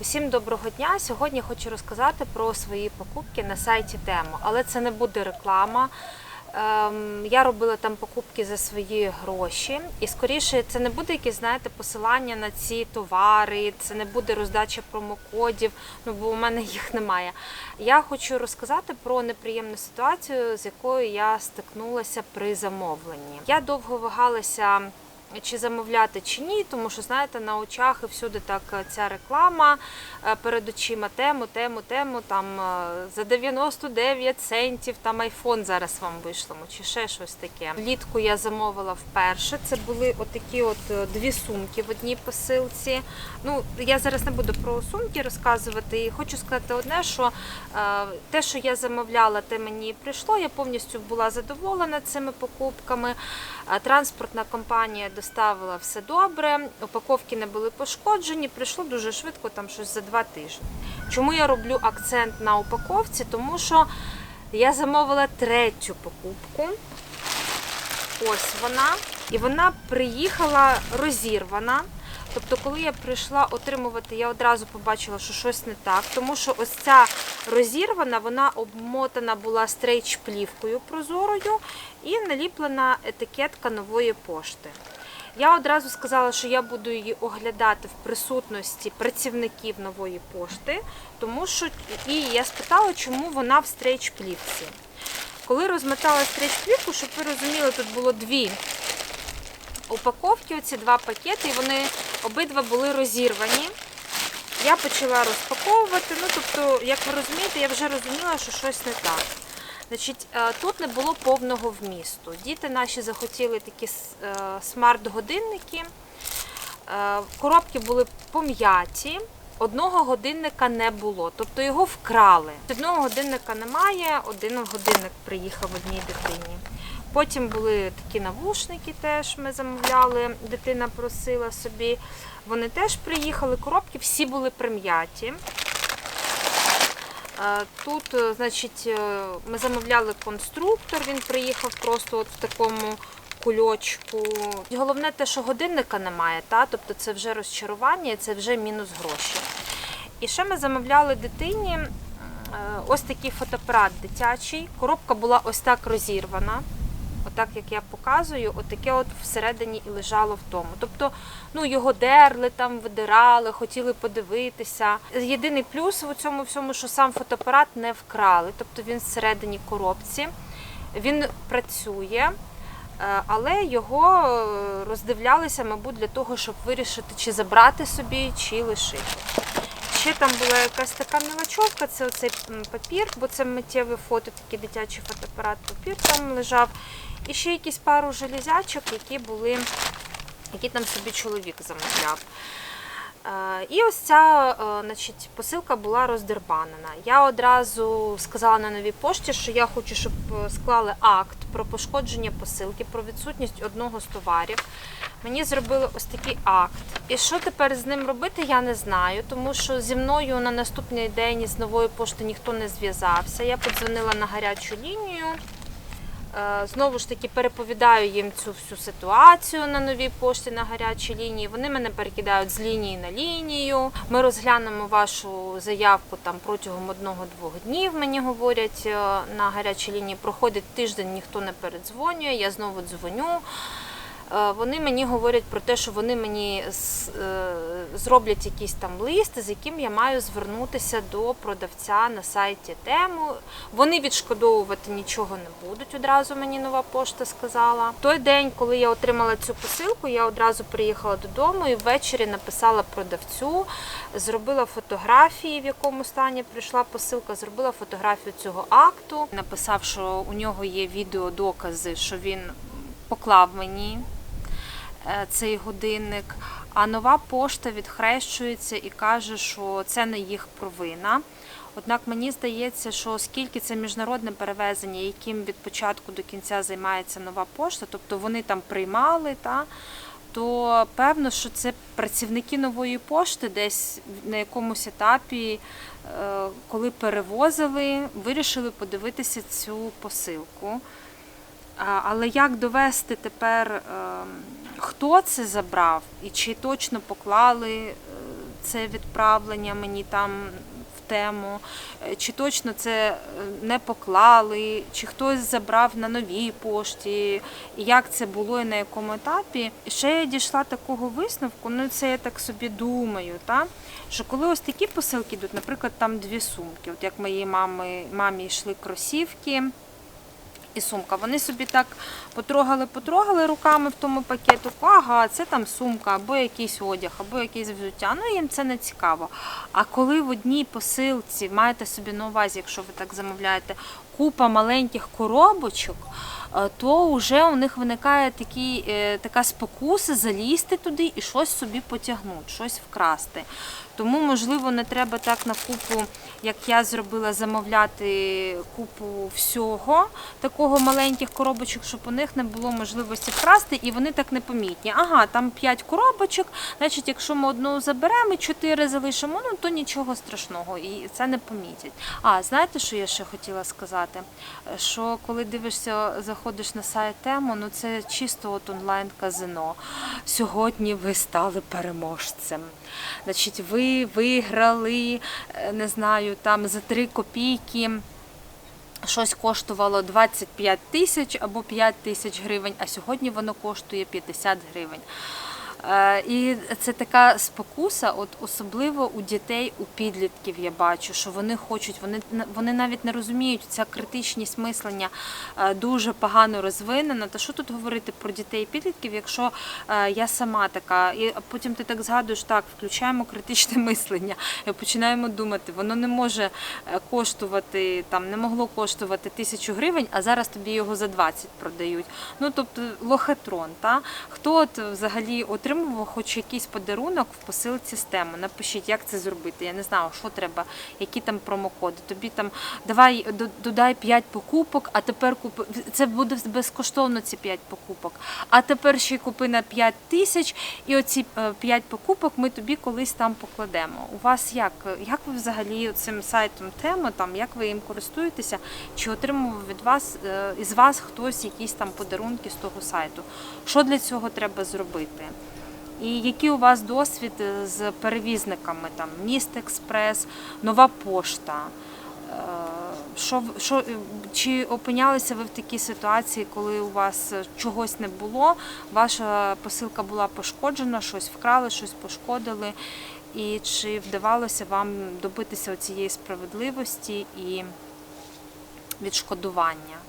Усім доброго дня! Сьогодні хочу розказати про свої покупки на сайті Тему, але це не буде реклама. Ем, Я робила там покупки за свої гроші, і скоріше це не буде якесь, знаєте, посилання на ці товари, це не буде роздача промокодів, ну бо у мене їх немає. Я хочу розказати про неприємну ситуацію, з якою я стикнулася при замовленні. Я довго вагалася чи замовляти чи ні, тому що знаєте, на очах і всюди так е, ця реклама е, перед очима тему, тему, тему. Там е, за 99 центів там айфон зараз вам вийшло, чи ще щось таке. Влітку я замовила вперше. Це були отакі от е, дві сумки в одній посилці. Ну я зараз не буду про сумки розказувати. І хочу сказати одне, що е, те, що я замовляла, те мені прийшло. Я повністю була задоволена цими покупками. Е, Транспортна компанія доставила все добре, упаковки не були пошкоджені, прийшло дуже швидко, там щось за два тижні. Чому я роблю акцент на упаковці? Тому що я замовила третю покупку. Ось вона. І вона приїхала розірвана. Тобто, коли я прийшла отримувати, я одразу побачила, що щось не так, тому що ось ця розірвана, вона обмотана була стрейч-плівкою прозорою і наліплена етикетка нової пошти. Я одразу сказала, що я буду її оглядати в присутності працівників нової пошти, тому що і я спитала, чому вона в стрейч-плівці. Коли розмотала стрейч-плівку, щоб ви розуміли, тут було дві упаковки, оці два пакети, і вони обидва були розірвані. Я почала розпаковувати. Ну, тобто, як ви розумієте, я вже розуміла, що щось не так. Значить, е, тут не було повного вмісту. Діти наші захотіли такі е, смарт-годинники. Е, Коробки були пом'яті. Одного годинника не було, тобто його вкрали. Одного годинника немає, один годинник приїхав одній дитині. Потім були такі навушники, теж ми замовляли, дитина просила собі. Вони теж приїхали, коробки всі були прим'яті. Тут, е, значить, е, ми замовляли конструктор, він приїхав просто от в такому кульочку. Головне те, що годинника немає, та? тобто це вже розчарування, це вже мінус гроші. І ще ми замовляли дитині е, ось такий фотоапарат дитячий. Коробка була ось так розірвана. Отак, як я показую, отаке от всередині і лежало в тому. Тобто, ну його дерли там, видирали, хотіли подивитися. Єдиний плюс у цьому всьому, що сам фотоапарат не вкрали, тобто він всередині коробці, він працює. е, Але його е, роздивлялися, мабуть, для того, щоб вирішити, чи забрати собі, чи лишити. Ще там була якась така мілочовка, це оцей папір, бо це миттєве фото, такий дитячий фотоапарат, папір там лежав. І ще якісь пару железячок, які були, які там собі чоловік замовляв. Е, І ось ця е, значить, посилка була роздербанена. Я одразу сказала на новій пошті, що я хочу, щоб е, склали акт про пошкодження посилки, про відсутність одного з товарів. Мені зробили ось такий акт. І що тепер з ним робити, я не знаю, тому що зі мною на наступний день з нової пошти ніхто не зв'язався. Я подзвонила на гарячу лінію. Е, Знову ж таки переповідаю їм цю всю ситуацію на новій пошті на гарячій лінії. Вони мене перекидають з лінії на лінію. Ми розглянемо вашу заявку там протягом одного-двох днів. Мені говорять е, на гарячій лінії. Проходить тиждень, ніхто не передзвонює. Я знову дзвоню. Е, Вони мені говорять про те, що вони мені е, зроблять якийсь там лист, з яким я маю звернутися до продавця на сайті тему. Вони відшкодовувати нічого не будуть. Одразу мені нова пошта сказала. Той день, коли я отримала цю посилку, я одразу приїхала додому і ввечері написала продавцю, зробила фотографії, в якому стані прийшла посилка, зробила фотографію цього акту. Написав, що у нього є відеодокази, що він поклав мені цей годинник. А нова пошта відхрещується і каже, що це не їх провина. Однак мені здається, що оскільки це міжнародне перевезення, яким від початку до кінця займається нова пошта, тобто вони там приймали, та, то певно, що це працівники нової пошти десь на якомусь етапі, е, коли перевозили, вирішили подивитися цю посилку. Але як довести тепер, ем, хто це забрав? І чи точно поклали е, це відправлення мені там в тему, е, чи точно це е, не поклали, чи хтось забрав на новій пошті, як це було і на якому етапі. І ще я дійшла такого висновку, ну це я так собі думаю, та? що коли ось такі посилки йдуть, наприклад, там дві сумки, от як моїй мами, мамі йшли кросівки і сумка. Вони собі так потрогали, потрогали руками в тому пакету. Ага, це там сумка, або якийсь одяг, або якесь взуття. Ну їм це не цікаво. А коли в одній посилці маєте собі на увазі, якщо ви так замовляєте, купа маленьких коробочок. Е, То вже у них виникає такі, е, така спокуса залізти туди і щось собі потягнути, щось вкрасти. Тому, можливо, не треба так на купу, як я зробила, замовляти купу всього, такого маленьких коробочок, щоб у них не було можливості вкрасти, і вони так непомітні. Ага, там 5 коробочок, значить, якщо ми одну заберемо і 4 залишимо, ну то нічого страшного, і це не помітять. А знаєте, що я ще хотіла сказати? Що коли дивишся, заходиш на сайт тему, ну це чисто от онлайн-казино. Сьогодні ви стали переможцем. Значить, ви виграли, е, не знаю, там за 3 копійки. Щось коштувало 25 тисяч або 5 тисяч гривень, а сьогодні воно коштує 50 гривень. Е, І це така спокуса, от особливо у дітей, у підлітків я бачу, що вони хочуть, вони вони навіть не розуміють, ця критичність мислення е, дуже погано розвинена. Та що тут говорити про дітей і підлітків, якщо е, я сама така, і потім ти так згадуєш, так, включаємо критичне мислення, і починаємо думати, воно не може коштувати, там не могло коштувати тисячу гривень, а зараз тобі його за 20 продають. Ну тобто лохотрон, та хто от взагалі отримував хоч якийсь подарунок в посилці з теми? Напишіть, як це зробити. Я не знаю, що треба, які там промокоди. Тобі там давай додай 5 покупок, а тепер купи. Це буде безкоштовно ці 5 покупок. А тепер ще й купи на 5 тисяч, і оці 5 покупок ми тобі колись там покладемо. У вас як? Як ви взагалі цим сайтом теми, там як ви їм користуєтеся? Чи отримував від вас е, із вас хтось якісь там подарунки з того сайту? Що для цього треба зробити? І який у вас досвід е, з перевізниками, там Міст Експрес, Нова пошта? Е, Що, що, е, чи опинялися ви в такій ситуації, коли у вас чогось не було, ваша посилка була пошкоджена, щось вкрали, щось пошкодили, і чи вдавалося вам добитися цієї справедливості і відшкодування?